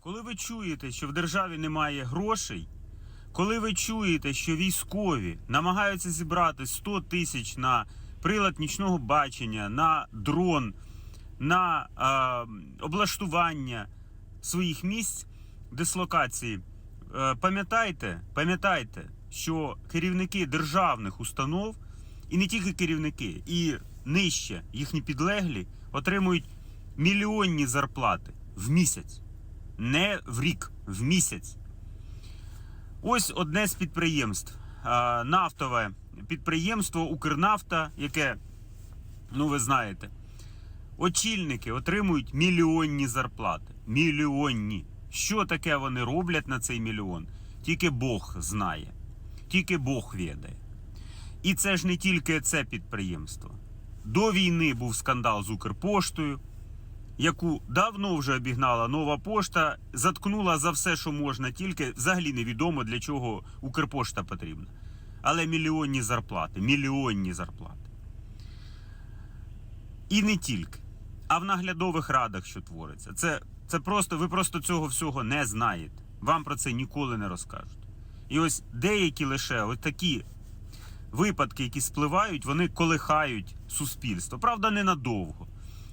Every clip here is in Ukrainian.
Коли ви чуєте, що в державі немає грошей, коли ви чуєте, що військові намагаються зібрати 100 тисяч на прилад нічного бачення, на дрон, на е, облаштування своїх місць дислокації, е, пам'ятайте, пам'ятайте, що керівники державних установ, і не тільки керівники, і нижче їхні підлеглі отримують мільйонні зарплати в місяць. Не в рік, в місяць. Ось одне з підприємств. Нафтове підприємство Укрнафта, яке, ну ви знаєте, очільники отримують мільйонні зарплати. Мільйонні. Що таке вони роблять на цей мільйон? Тільки Бог знає. Тільки Бог відає. І це ж не тільки це підприємство. До війни був скандал з Укрпоштою, яку давно вже обігнала нова пошта, заткнула за все, що можна, тільки взагалі невідомо для чого Укрпошта потрібна. Але мільйонні зарплати, мільйонні зарплати. І не тільки. А в наглядових радах, що твориться. Це, це просто, ви просто цього всього не знаєте. Вам про це ніколи не розкажуть. І ось деякі лише ось такі випадки, які спливають, вони колихають суспільство. Правда, ненадовго.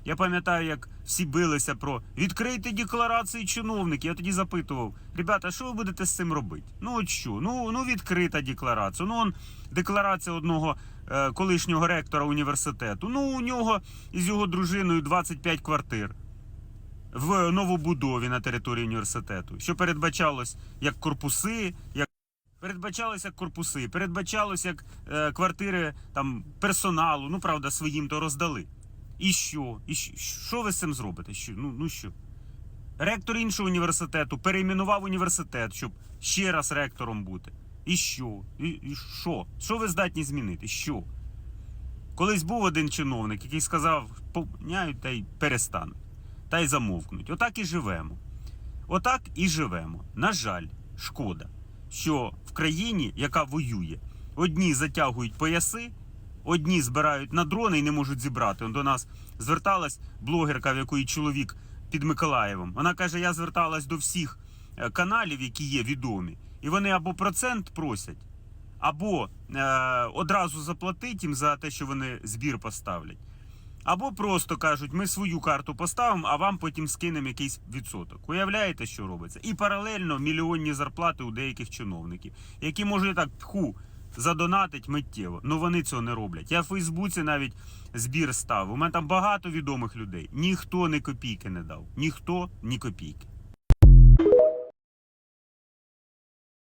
Я пам'ятаю, як всі билися про відкрийте декларації чиновників. Я тоді запитував: ребята, що ви будете з цим робити? Ну от що? Ну, ну відкрита декларація. Ну он декларація одного е, колишнього ректора університету. Ну, у нього із його дружиною 25 квартир в новобудові на території університету, що передбачалось як корпуси, як Передбачалося як корпуси, передбачалося як е, квартири там персоналу. Ну правда, своїм то роздали. І що? І що, ви з цим зробите? Що? Ну, ну що? Ректор іншого університету перейменував університет, щоб ще раз ректором бути. І що? І, і що? Що ви здатні змінити? Що? Колись був один чиновник, який сказав, поміняють та й перестануть, та й замовкнуть. Отак і живемо. Отак і живемо. На жаль, шкода, що в країні, яка воює, одні затягують пояси, одні збирають на дрони і не можуть зібрати. До нас зверталась блогерка, в якої чоловік під Миколаєвом. Вона каже: я зверталась до всіх е, каналів, які є відомі, і вони або процент просять, або е, одразу заплатить їм за те, що вони збір поставлять. Або просто кажуть, ми свою карту поставимо, а вам потім скинемо якийсь відсоток. Уявляєте, що робиться? І паралельно мільйонні зарплати у деяких чиновників, які можуть так тху задонатить миттєво. Ну вони цього не роблять. Я в Фейсбуці навіть збір став. У мене там багато відомих людей. Ніхто ні копійки не дав. Ніхто ні копійки.